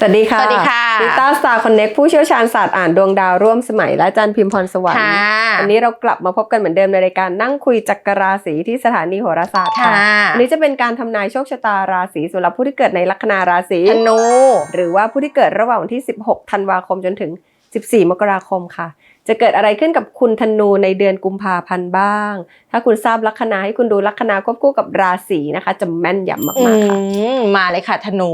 สวัสดีค่ะ สวัสดีค่ะลิต้าสตาร์คอนเน็กผู้เชี่ยวชาญศาสตร์อ่านดวงดาวร่วมสมัยและอาจันพิมพรสวรรค์ค่ะวันนี้เรากลับมาพบกันเหมือนเดิมในรายการนั่งคุยจักรราศีที่สถานีโหราศาสตร์ค่ะค่ะวันนี้จะเป็นการทำนายโชคชะตาราศีสำหรับผู้ที่เกิดในลัคนาราศีธนูหรือว่าผู้ที่เกิดระหว่างวันที่ 16 ธันวาคมจนถึง 14 มกราคมค่ะ จะเกิดอะไรขึ้นกับคุณธนูในเดือนกุมภาพันธ์บ้าง ถ้าคุณทราบลัคนาให้คุณดูลัคนาควบคู่กับราศีนะคะ จะแม่นยำอืมากๆค่ะมมาเลยค่ะธนู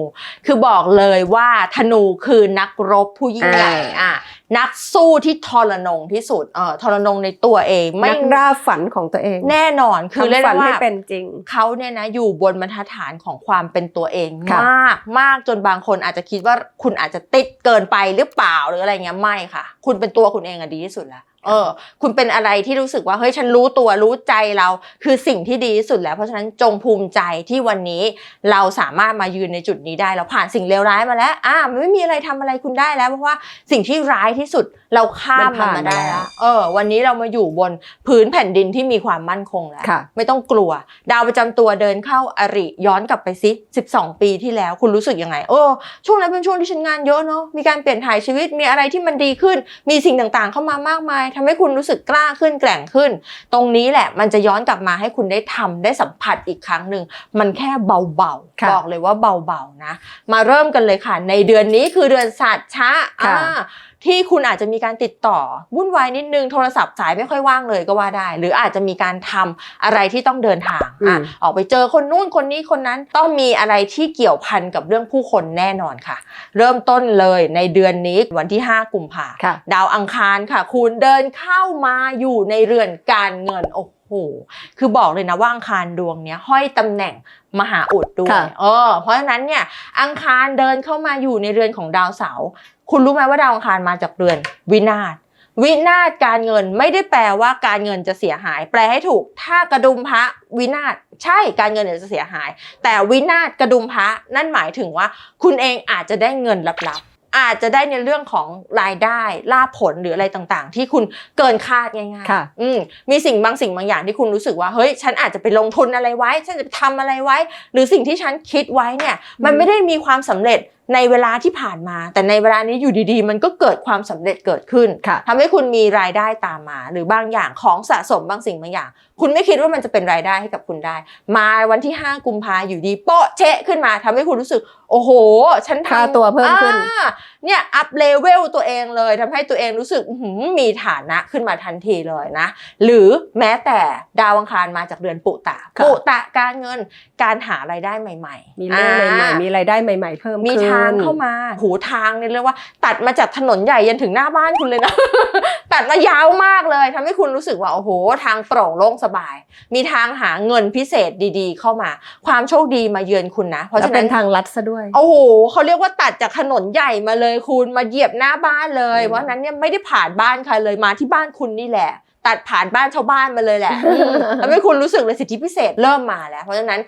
คือบอกเลยว่าธนูคือนักรบผู้ยิ่งใหญ่อ่าอะ นักสู้ที่ทรนงที่สุดเออทรนงในตัวเองไม่นักล่าฝันของตัวเอง แน่นอนคือเรียกทำฝันได้ให้ว่าเป็นจริงเขาเนี่ยนะอยู่บนบรรทัดฐานของความเป็นตัวเองค่ะมากมากจนบางคนอาจจะคิดว่าคุณอาจจะติดเกินไปหรือเปล่าหรืออะไรเงี้ยไม่ค่ะ คุณเป็นตัวคุณเองอะดีที่สุดแล้ว เออ คุณเป็นอะไรที่รู้สึกว่าเฮ้ยฉันรู้ตัวรู้ใจเรา คือสิ่งที่ดีที่สุดแล้ว เพราะฉะนั้นจงภูมิใจที่วันนี้เราสามารถมายืนในจุดนี้ได้เราผ่านสิ่งเลวร้ายมาแล้ว อ่ามันไม่มีอะไรทำอะไรคุณได้แล้วเพราะว่าสิ่งที่ร้ายที่สุดเราข้ามมันมันผ่านมาได้มาแล้แล้ววเออ วันนี้เรามาอยู่บนพื้นแผ่นดินที่มีความมั่นคงแล้วค่ะไม่ต้องกลัว ดาวประจำตัวเดินเข้าอริย้อนกลับไปซิ 12 ปีที่แล้วคุณรู้สึกยังไงเออช่วงนั้นเป็นช่วงที่ฉันงานเยอะเนาะมีการเปลี่ยนถ่ายชีวิตมีอะไรที่มันดีขึ้น มีสิ่งต่างๆ เข้ามามากมายทำให้คุณรู้สึกกล้าขึ้นแกร่งขึ้น ตรงนี้แหละมันจะย้อนกลับมาให้คุณได้ทำได้สัมผัสอีกครั้งหนึ่งมันแค่เบาค่ะๆบอกเลยว่าเบาๆนะ มาเริ่มกันเลยค่ะ ในเดือนนี้คือเดือนสัตว์ชะค่ะอ่า ที่คุณอาจจะมีการติดต่อวุ่นวายนิดนึงโทรศัพท์สายไม่ค่อยว่างเลยก็ว่าได้ หรืออาจจะมีการทำอะไรที่ต้องเดินทางอือะมออกไปเจอคนนู้นคนนี้คนนั้นต้องมีอะไรที่เกี่ยวพันกับเรื่องผู้คนแน่นอนค่ะ เริ่มต้นเลยในเดือนนี้วันที่ 5 กุมภาค่ะดาวอังคารค่ะ คุณเดินเข้ามาอยู่ในเรือนการเงินโอ้โห คือบอกเลยนะว่าอังคารดวงเนี้ยห้อยตำแหน่งมหาอุดด้วยค่ะเออเพราะฉะนั้นเนี่ยอังคารเดินเข้ามาอยู่ในเรือนของดาวเสาร์ คุณรู้ไหมว่าดาวอังคารมาจากเรือน วินาศวินาศการเงินไม่ได้แปลว่าการเงินจะเสียหาย แปลให้ถูก ถ้ากระดุมพระวินาศใช่การเงินเนี่ยจะเสียหาย แต่วินาศกระดุมพระนั่นหมายถึงว่า คุณเองอาจจะได้เงินลับๆ อาจจะได้ในเรื่องของรายได้ลาภผลหรืออะไรต่างๆ ที่คุณเกินคาดง่ายค่ะๆอืมมีสิ่งบางสิ่งบางอย่างที่คุณรู้สึกว่าเฮ้ยฉันอาจจะไปลงทุนอะไรไว้ ฉันจะไปทำอะไรไว้ หรือสิ่งที่ฉันคิดไว้เนี่ยมันไม่ได้มีความสำเร็จ ในเวลาที่ผ่านมา แต่ในเวลานี้อยู่ดีๆ มันก็เกิดความสำเร็จเกิดขึ้นค่ะทำให้คุณมีรายได้ตามมา หรือบางอย่างของสะสมบางสิ่งบางอย่าง คุณไม่คิดว่ามันจะเป็นรายได้ให้กับคุณได้ มาวันที่ 5 กุมภาอยู่ดีโป๊ะเชะขึ้นมาทำให้คุณรู้สึก โอ้โห ฉันทำค่าตัวเพิ่มขึ้นอ่า เนี่ยอัพเลเวลตัวเองเลยทำให้ตัวเองรู้สึกอื้อหือมีฐานะขึ้นมาทันทีเลยนะ หรือแม้แต่ดาวอังคารมาจากเดือนปุตตะค่ะปุตตะการเงินการหารายได้ใหม่ ๆ มีเรื่องใหม่อ่าๆมีรายได้ใหม่ ๆ เพิ่มมีขึ้นทางเข้ามาหูทางเนี่ยเรียกว่า ตัดมาจากถนนใหญ่ยันถึงหน้าบ้านคุณเลยนะตัดมายาวมากเลยทำให้คุณรู้สึกว่าโอ้โห ทางโปร่งโล่งสบาย มีทางหาเงินพิเศษดีๆ เข้ามา ความโชคดีมาเยือนคุณนะ เพราะแล้วฉะเป็นั้นนทางลัดซะด้วยโอ้โหเขาเรียกว่าตัดจากถนนใหญ่มาเลยคุณมาเหยียบหน้าบ้านเลยอืมเพราะฉะนั้นเนี่ยไม่ได้ผ่านบ้านใครเลยมาที่บ้านคุณนี่แหละ ตัดผ่านบ้านชาวบ้านมาเลยแหละอืมทำให้คุณรู้สึกเลยสิทธิพิเศษเริ่มมาแล้ว เพราะฉะนั้น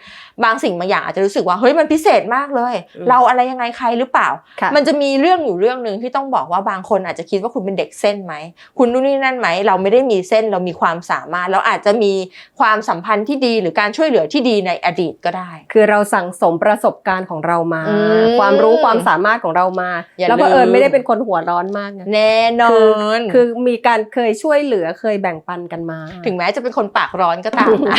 บางสิ่งบางอย่างอาจจะรู้สึกว่าเฮ้ยมันพิเศษมากเลยอืมเราอะไรยังไงใครหรือเปล่าค่ะมันจะมีเรื่องอยู่เรื่องหนึ่งที่ต้องบอกว่าบางคนอาจจะคิดว่าคุณเป็นเด็กเส้นไหมคุณนู่นนี่นั่นไหมเราไม่ได้มีเส้นเรามีความสามารถเราอาจจะมีความสัมพันธ์ที่ดีหรือการช่วยเหลือที่ดีในอดีตก็ได้ คือเราสั่งสมประสบการณ์ของเรามาอืมความรู้ความสามารถของเรามาอย่าแล้วบังลืมเอิญไม่ได้เป็นคนหัวร้อนมากนะแน่นอคือนคือมีการเคยช่วยเหลือเคยแบ่งปันกันมา ถึงแม้จะเป็นคนปากร้อนก็ตามนะ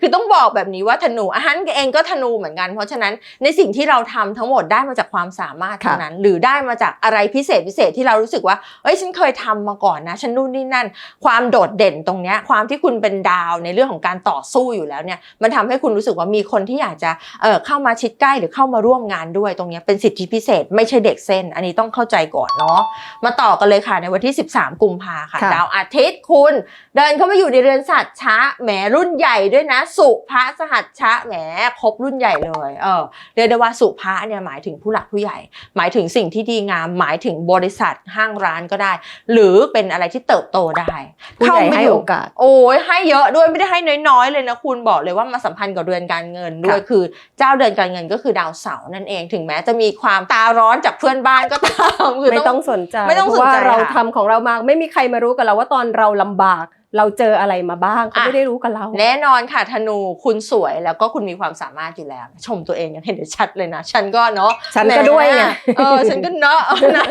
คือต้องบอกแบบนี้ว่าธนูอาหารเองก็ธนูเหมือนกัน เพราะฉะนั้นในสิ่งที่เราทำทั้งหมดได้มาจากความสามารถค่ะเท่านั้น หรือได้มาจากอะไรพิเศษพิเศษที่เรารู้สึกว่าเอ้ยฉันเคยทำมาก่อนนะฉันนู่นนี่นั่น ความโดดเด่นตรงเนี้ยความที่คุณเป็นดาวในเรื่องของการต่อสู้อยู่แล้วเนี่ยมันทำให้คุณรู้สึกว่ามีคนที่อยากจะเออเข้ามาชิดใกล้หรือเข้ามาร่วมงานด้วยตรงเนี้ยเป็นสิทธิพิเศษ ไม่ใช่เด็กเส้น อันนี้ต้องเข้าใจก่อนเนาะมาต่อกันเลยค่ะในวันที่ 13 กุมภาค่ะค่ะดาวอาทิตย์คุณเดินเข้ามาอยู่ในเรือนสัตว์ช้าแหมรุ่นใหญ่ด้วยนะ สุภาสหัสชะแหมครบรุ่นใหญ่เลยเออเรียกได้ว่าสุภาเนี่ยหมายถึงผู้หลักผู้ใหญ่ หมายถึงสิ่งที่ดีงาม หมายถึงบริษัทห้างร้านก็ได้ หรือเป็นอะไรที่เติบโตได้ผู้ใหญ่เข้ามาให้ยู่โอกาส โอ้ยให้เยอะด้วยไม่ได้ให้น้อยๆ เลยนะคุณบอกเลยว่ามาสัมพันธ์กับเรือนการเงินด้วยค่ะคือเจ้าเดือนการเงินก็คือดาวเสาร์นั่นเองถึงแม้จะมีความตาร้อนจากเพื่อนบ้านก็ตามคือไม่ต้องสนใจไม่ต้องเพราะว่าสนใจเราค่ะทำของเรามาไม่มีใครมารู้กับเราว่าตอนเราลำบากเราเจออะไรมาบ้างเขาอะไม่ได้รู้กับเรา แน่นอนค่ะธนูคุณสวยแล้วก็คุณมีความสามารถอยู่แล้ว ชมตัวเองยังเห็นได้ชัดเลยนะ ฉันก็เนาะฉันก็แหมด้วยไงเออฉันก็เนาะนะ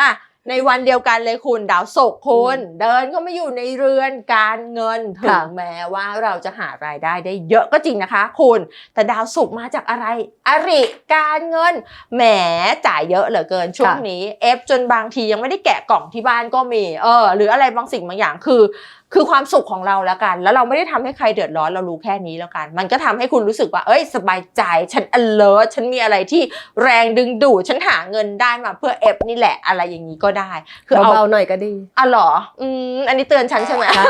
อะ ในวันเดียวกันเลยคุณดาวศุกร์คุณเดินเข้ามาอยู่ในเรือนการเงินถึงค่ะแม้ว่าเราจะหารายได้ได้เยอะก็จริงนะคะ คุณ แต่ดาวศุกร์มาจากอะไร อริการเงินแหมจ่ายเยอะเหลือเกินช่วงนี้เอฟจนบางทียังไม่ได้แกะกล่องที่บ้านก็มีเออหรืออะไรบางสิ่งบางอย่างคือ คือความสุขของเราแล้วกัน แล้วเราไม่ได้ทำให้ใครเดือดร้อนเรารู้แค่นี้แล้วกัน มันก็ทำให้คุณรู้สึกว่า เอ้ย สบายใจ ฉัน alert ฉันมีอะไรที่แรงดึงดูด ฉันหาเงินได้มาเพื่อเอฟนี่แหละ อะไรอย่างนี้ก็ได้ คือเอาเบาๆหน่อยก็ดีอะเหรอ อืม อันนี้เตือนฉันใช่ไหมใช่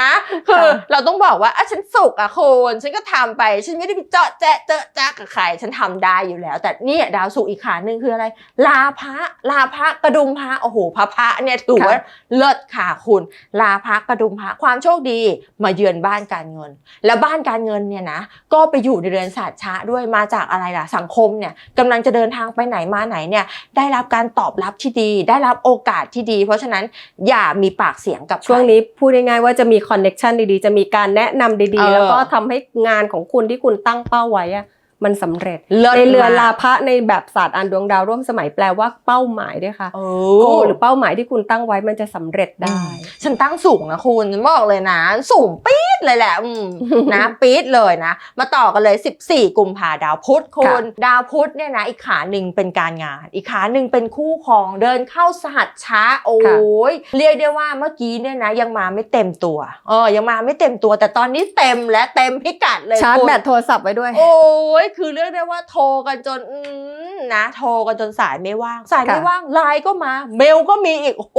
นะ คือค่ะเราต้องบอกว่าอะฉันสุกอะคุณฉันก็ทำไป ฉันไม่ได้ไปเจาะแจ๊ะเจอะจ้ากับใคร ฉันทำได้อยู่แล้ว แต่เนี่ยดาวสุกร์อีกขาหนึ่งคืออะไร ลาพระ ลาพระ กระดุมพระ โอ้โห พระพระเนี่ยถือว่าเลิศค่ะคุณลาพักกระดุมพระความโชคดีมาเยือนบ้านการเงิน แล้วบ้านการเงินเนี่ยนะก็ไปอยู่ในเรือนศาสตร์ช้าด้วยมาจากอะไรล่ะสังคมเนี่ยกำลังจะเดินทางไปไหนมาไหนเนี่ยได้รับการตอบรับที่ดี ได้รับโอกาสที่ดี เพราะฉะนั้นอย่ามีปากเสียงกับใครช่วงนี้พูดง่ายๆว่าจะมีคอนเน็ชันดีๆ จะมีการแนะนำดีเอๆอแล้วก็ทำให้งานของคุณที่คุณตั้งเป้าไว้อะ มันสำเร็จเลิศในเรือนมกลาพระในแบบศาสตร์อันดวงดาวร่วมสมัยแปลว่าเป้าหมายด้วยค่ะโอ้โกหรือเป้าหมายที่คุณตั้งไว้มันจะสำเร็จได้ ฉันตั้งสูงนะคุณฉันบอกเลยนะ สูงปี๊ดเลยแหละอืมนะปี๊ดเลยนะ มาต่อกันเลย 14 กุมภาดาวพุธคุณดาวพุธเนี่ยนะอีกขาหนึ่งเป็นการงาน อีกขาหนึ่งเป็นคู่ของเดินเข้าสหัสช้าโอ้ยเรียกได้ว่าเมื่อกี้เนี่ยนะยังมาไม่เต็มตัวเออยังมาไม่เต็มตัว แต่ตอนนี้เต็มและเต็มพิกัดเลยชาร์จคุณแบตโทรศัพท์ไว้ด้วย โอ้ยคือเรียกได้ว่าโทรกันจนอืมนะโทรกันจนสายไม่ว่าง สายไม่ค่ะว่างไลน์ก็มา เมลก็มีอีกโอ้โห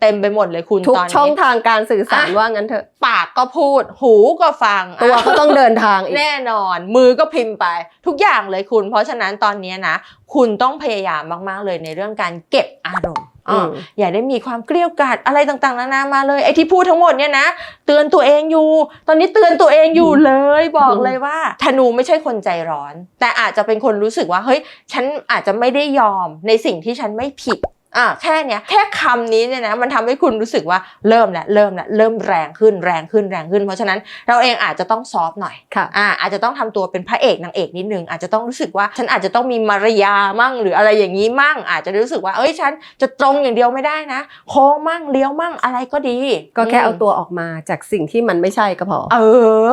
เต็มไปหมดเลยคุณทุกตอนนี้ช่องทางการสื่อสารอะว่างั้นเถอะปากก็พูด หูก็ฟังตัวอะก็ต้องเดินทางอีกแน่นอน มือก็พิมพ์ไป ทุกอย่างเลยคุณ เพราะฉะนั้นตอนนี้นะ คุณต้องพยายามมาก ๆ เลยในเรื่องการเก็บอารมณ์ อืมอะอย่าได้มีความเกลี้ยวกล่อดอะไรต่างๆนานามาเลยไอ้ที่พูดทั้งหมดเนี่ยนะเตือนตัวเองอยู่ ตอนนี้เตือนตัวเองอยู่เลยบอกเลยว่าธนูไม่ใช่คนใจร้อน แต่อาจจะเป็นคนรู้สึกว่าเฮ้ยฉันอาจจะไม่ได้ยอมในสิ่งที่ฉันไม่ผิด อะแค่เนี้ยแค่คำนี้เนี่ยนะมันทำให้คุณรู้สึกว่าเริ่มแล้วเริ่มแล้วเริ่มแรงขึ้นแรงขึ้นแรงขึ้น เพราะฉะนั้นเราเองอาจจะต้องซอฟต์หน่อยค่ะอ่าอาจจะต้องทำตัวเป็นพระเอกนางเอกนิดนึงอาจจะต้องรู้สึกว่าฉันอาจจะต้องมีมารยามั่งหรืออะไรอย่างนี้มั่ง อาจจะรู้สึกว่า เอ้ยฉันจะตรงอย่างเดียวไม่ได้นะ โค้งมั่งเลี้ยวมั่งอะไรก็ดี ก็แค่เอามตัวออกมาจากสิ่งที่มันไม่ใช่ก็พอเอ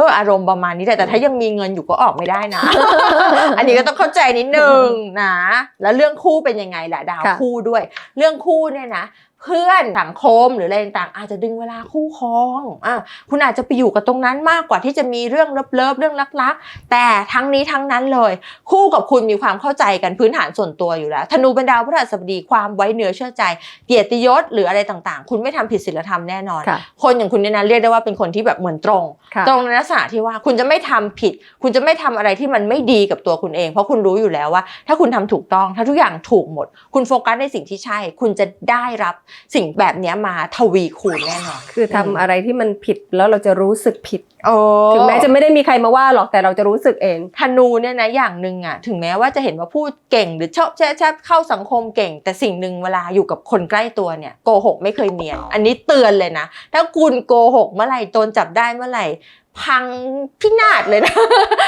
อ อารมณ์ประมาณนี้แต่แต่ถ้ายังมีเงินอยู่ก็ออกไม่ได้นะ อันนี้ก็ต้องเข้าใจนิดนึงนะ แล้วเรื่องคู่เป็นยังไงล่ะดาวค่ะคู่ด้วย เรื่องคู่เนี่ยนะ เพื่อนสังคมหรืออะไรต่างๆอาจจะดึงเวลาคู่ครองอะคุณอาจจะไปอยู่กับตรงนั้นมากกว่าที่จะมีเรื่องเลิฟๆเรื่องรักๆ แต่ทั้งนี้ทั้งนั้นเลย คู่กับคุณมีความเข้าใจกันพื้นฐานส่วนตัวอยู่แล้วธนูเป็นดาวพฤหัสบดีความไว้เนื้อเชื่อใจ เกียรติยศหรืออะไรต่างๆ คุณไม่ทำผิดศีลธรรมแน่นอนค่ะคนอย่างคุณเนี่ยนะเรียกได้ว่าเป็นคนที่แบบเหมือนตรงค่ะตรงในลักษณะที่ว่าคุณจะไม่ทำผิด คุณจะไม่ทำอะไรที่มันไม่ดีกับตัวคุณเอง เพราะคุณรู้อยู่แล้วว่า ถ้าคุณทำถูกต้อง ถ้าทุกอย่างถูกหมด คุณโฟกัสในสิ่งที่ใช่ คุณจะได้รับสิ่งแบบเนี้ยมาทวีคูณแน่นอนคือทำอะไรที่มันผิดแล้วเราจะรู้สึกผิดโอ้ถึงแม้จะไม่ได้มีใครมาว่าหรอกแต่เราจะรู้สึกเองธนูเนี่ยนะอย่างหนึ่งอะถึงแม้ว่าจะเห็นว่าพูดเก่งหรือชอบแช่แช่เข้าสังคมเก่ง แต่สิ่งหนึ่งเวลาอยู่กับคนใกล้ตัวเนี่ยโกหกไม่เคยเนียน อันนี้เตือนเลยนะ ถ้าคุณโกหกเมื่อไหร่โดนจับได้เมื่อไหร่ พังพินาศเลยนะ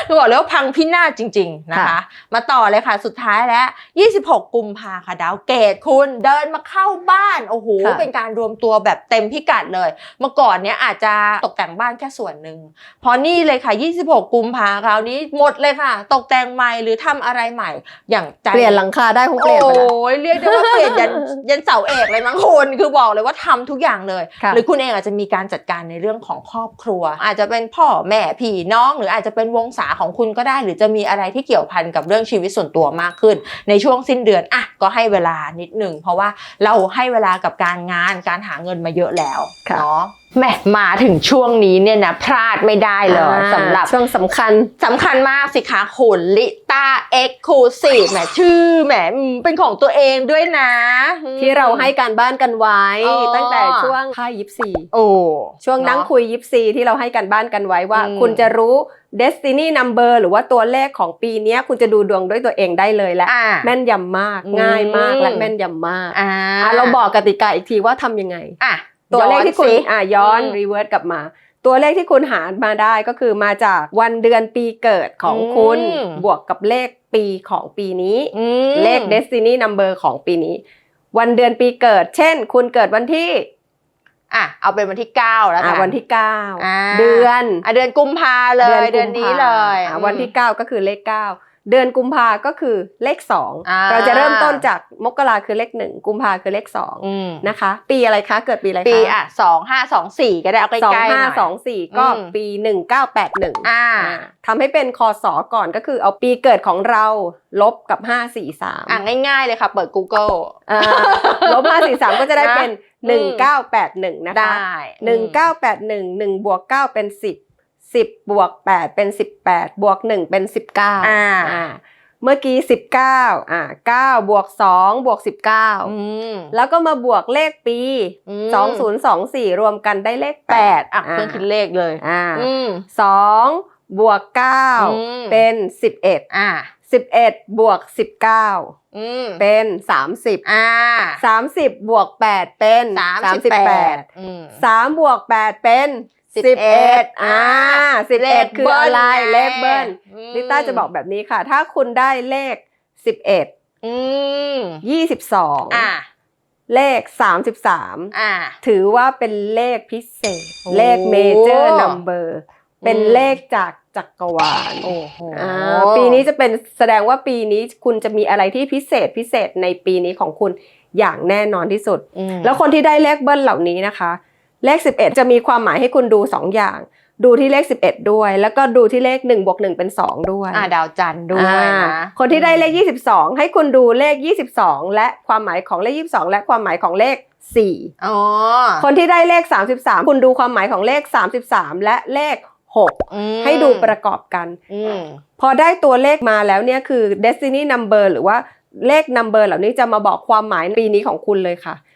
คือบอกเลยว่าพังพินาศจริง ๆนะคะค่ะมาต่อเลยค่ะสุดท้ายแล้ว 26 กุมภาค่ะดาวเกตคุณเดินมาเข้าบ้านโอ้โหค่ะเป็นการรวมตัวแบบเต็มพิกัดเลย เมื่อก่อนเนี้ยอาจจะตกแต่งบ้านแค่ส่วนหนึ่งพอนี่เลยค่ะ 26 กุมภาคราวนี้หมดเลยค่ะ ตกแต่งใหม่หรือทำอะไรใหม่ อย่างใจเปลี่ยนหลังคาได้คงเปลี่ยนไปแล้วโอ้ยเรียกได้ว่าเปลี่ยนยันยันเสาเอกเลยมั้งคุณคือบอกเลยว่าทำทุกอย่างเลยค่ะหรือคุณเองอาจจะมีการจัดการในเรื่องของครอบครัว อาจจะเป็นพ่อแม่พี่น้องหรืออาจจะเป็นวงศาของคุณก็ได้ หรือจะมีอะไรที่เกี่ยวพันกับเรื่องชีวิตส่วนตัวมากขึ้น ในช่วงสิ้นเดือนอะก็ให้เวลานิดหนึ่งเพราะว่าเราให้เวลากับการงานการหาเงินมาเยอะแล้วค่ะเนาะ แหมมาถึงช่วงนี้เนี่ยนะพลาดไม่ได้เลยอ่าสำหรับช่วงสำคัญสำคัญมากสิคะคุณลิต้าเอ็กซ์คลูซีฟแหมชื่อแหมอืมเป็นของตัวเองด้วยนะอืมที่เราให้การบ้านกันไว้อ๋อตั้งแต่ช่วงค่ายยิปซีโอ้ช่วงนั่งเนาะคุยยิปซีที่เราให้กันบ้านกันไว้ว่าอืมคุณจะรู้ destiny number หรือว่าตัวเลขของปีเนี้ยคุณจะดูดวงด้วยตัวเองได้เลยและอ่าแม่นยำมากอืมง่ายมากและแม่นยำมากอ่าอะเราบอกกติกาอีกทีว่าทำยังไงอะ ตัวเลขที่คุณย้อนสิอะย้อนอืมรีเวิร์สกลับมา ตัวเลขที่คุณหารมาได้ก็คือมาจากวันเดือนปีเกิดของคุณอืมบวกกับเลขปีของปีนี้อืมเลข destiny number ของปีนี้ วันเดือนปีเกิด เช่น คุณเกิดวันที่อะเอาเป็นวันที่เก้าแล้วกัอะนวันที่อ่า9เดือนอะเดือนกุมภาเลยเดือนนี้เลยอะวันที่9ก็คือเลข9 เดือนกุมภาก็คือเลขอ่า2เราจะเริ่มต้นจากมกราคือเลข1กุมภาคือเลขอืม2นะคะ ปีอะไรคะ เกิดปีอะไรคะปีอะสองห้าสองสี่ก็ได้เอาใกล้ๆสองหน่ห้าอยสองสี่ก็อืมปีหนึ่งเก้าแปดหนึ่งอ่าทำให้เป็นคอสอก่อนก็คือเอาปีเกิดของเราลบกับห้าสี่สามอะง่ายๆเลยค่ะ เปิด Google ลบห้าสี่สามก็จะได้เป็นนะหนึ่งเก้าแปดหนึ่งนะคะได้หนึ่งเก้าแปดหนึ่งหนึ่งบวกเก้าเป็นสิบ สิบบวกแปดเป็นสิบแปดบวกหนึ่งเป็นสิบเก้าอ่าเมื่อกี้สิบเก้าอ่าเก้าบวกสองบวกสิบเก้าอืมแล้วก็มาบวกเลขปีอืมสองศูนย์สองสี่รวมกันได้เลขแปแปดดอะเครื่องคิดเลขเลยอ่าอืมสองบวกเก้าอืมเป็นสิบเอ็ดอ่าสิบเอ็ดบวกสิบเก้าอืมเป็นสามสิบอ่าสามสิบบวกแปดเป็นสามสิบแปดอืมสามบวกแปดเป็น สิสิบบเอ็เอ็ดดอ่าอ่าสิบเอ็ดคืออะไรไงเลขเบิ้ลอืมลิต้าจะบอกแบบนี้ค่ะ ถ้าคุณได้เลขสิบเอ็ดอืมยี่สิบสองอ่าเลขสามสิบสามอ่าถือว่าเป็นเลขพิเศษโอ้เลขเมเจอร์นัมเบอร์เป็นอืมเลขจากจักรวาลโอ้โหอ่าปีนี้จะเป็นแสดงว่าปีนี้คุณจะมีอะไรที่พิเศษพิเศษในปีนี้ของคุณอย่างแน่นอนที่สุดอืมแล้วคนที่ได้เลขเบิ้ลเหล่านี้นะคะ เลข 11 จะมีความหมายให้คุณดู 2 อย่าง ดูที่เลข 11 ด้วย แล้วก็ดูที่เลข1บวก1เป็น 2 ด้วยอ่าดาวจันทร์ด้วยอ่านะคนที่ได้เลข 22 ให้คุณดูเลข 22 และความหมายของเลข 22 และความหมายของเลข4อ๋อคนที่ได้เลข 33 คุณดูความหมายของเลข 33 และเลข6อืมให้ดูประกอบกันอืมพอได้ตัวเลขมาแล้วเนี่ยคือ destiny number หรือว่าเลข number เหล่านี้จะมาบอกความหมายปีนี้ของคุณเลยค่ะอืม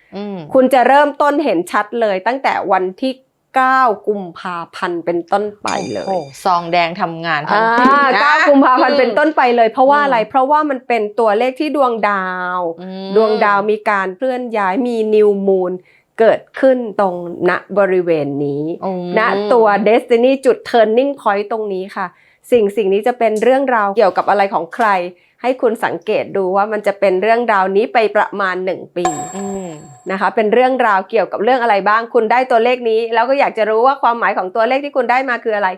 คุณจะเริ่มต้นเห็นชัดเลยตั้งแต่วันที่9กุมภาพันธ์เป็นต้นไปเลยโอ้โหซองแดงทำงานทัอ่นทีนะา9กุมภาพันธ์เป็นต้นไปเลย เพราะว่าอืมอะไรเพราะว่ามันเป็นตัวเลขที่ดวงดาวอืมดวงดาวมีการเคลื่อนย้ายมีนิวมูนเกิดขึ้นตรงณบริเวณนี้อืมณตัว Destiny จุด Turning Point ตรงนี้ค่ะ สิ่งสิ่งนี้จะเป็นเรื่องราวเกี่ยวกับอะไรของใคร ให้คุณสังเกตดูว่ามันจะเป็นเรื่องราวนี้ไปประมาณ 1 ปีอืมนะคะ เป็นเรื่องราวเกี่ยวกับเรื่องอะไรบ้าง คุณได้ตัวเลขนี้ แล้วก็อยากจะรู้ว่าความหมายของตัวเลขที่คุณได้มาคืออะไร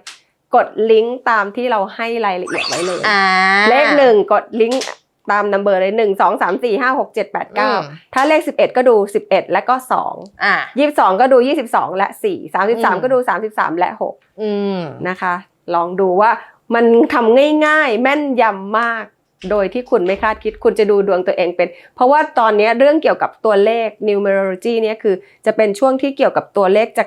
กดลิงก์ตามที่เราให้รายละเอียดไว้เลยอ่าเลขหนึ่งกดลิงก์ตามนัมเบอร์เลยหนึ่งสองสามสี่ห้าหกเจ็ดแปดเก้าอืมถ้าเลขสิบเอ็ดก็ดูสิบเอ็ดและก็สองอ่ายี่สิบสองก็ดูยี่สิบสองและสี่สามสิบสามอืมก็ดูสามสิบสามและหกอืมนะคะ ลองดูว่ามันทำง่ายๆ แม่นยำมาก โดยที่คุณไม่คาดคิดคุณจะดูดวงตัวเองเป็น เพราะว่าตอนนี้เรื่องเกี่ยวกับตัวเลข numerology เนี่ยคือจะเป็นช่วงที่เกี่ยวกับตัวเลขจะ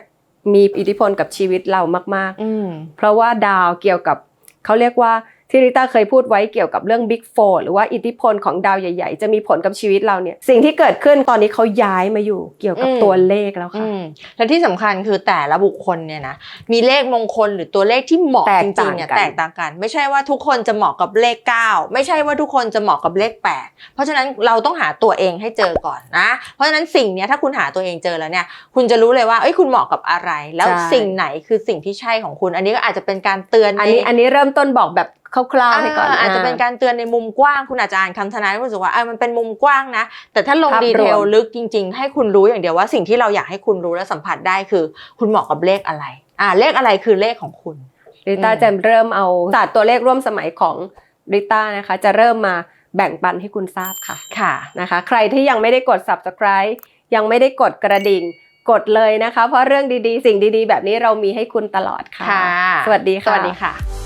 มีอิทธิพลกับชีวิตเรามากอืมๆเพราะว่าดาวเกี่ยวกับเขาเรียกว่า ที่ริต้าเคยพูดไว้เกี่ยวกับเรื่อง Big Four หรือว่าอิทธิพลของดาวใหญ่ ๆ จะมีผลกับชีวิตเราเนี่ย สิ่งที่เกิดขึ้นตอนนี้เขาย้ายมาอยู่เกี่ยวกับอืมตัวเลขแล้วอืค่ะมและที่สำคัญคือแต่ละบุคคลเนี่ยนะมีเลขมงคลหรือตัวเลขที่เหมาะแตจกริต่างงๆเนี่ยกันแตกต่างกัน ไม่ใช่ว่าทุกคนจะเหมาะกับเลข 9 ไม่ใช่ว่าทุกคนจะเหมาะกับเลข 8 เพราะฉะนั้นเราต้องหาตัวเองให้เจอก่อนนะ เพราะฉะนั้นสิ่งเนี้ยถ้าคุณหาตัวเองเจอแล้วเนี่ย คุณจะรู้เลยว่าเอ้ยคุณเหมาะกับอะไร แล้วใช่สิ่งไหนคือสิ่งที่ใช่ของคุณ อันนี้ก็อาจจะเป็นการเตือนอันนี้ใอันนี้เริ่มต้นบอกแบบ คร่าวๆให้ก่อนอาอาจจะเป็นการเตือนในมุมกว้าง คุณอาจจะอ่านคำทนายแล้วรู้สึกว่าเออมันเป็นมุมกว้างนะ แต่ถ้าลงภาพรวมดีเทลลึกจริง ๆ ให้คุณรู้อย่างเดียวว่าสิ่งที่เราอยากให้คุณรู้และสัมผัสได้คือ คุณเหมาะกับเลขอะไร อ่าเลขอะไรคือเลขของคุณริต้าอืมจะเริ่มเอาศาสตร์ตัวเลขร่วมสมัยของริต้านะคะ จะเริ่มมาแบ่งปันให้คุณทราบค่ะค่ะนะคะ ใครที่ยังไม่ได้กด subscribe ยังไม่ได้กดกระดิ่งกดเลยนะคะ เพราะเรื่องดีๆ สิ่งดีๆ แบบนี้เรามีให้คุณตลอดค่ะค่ะสวัสดีสค่ะวัสดีค่ะ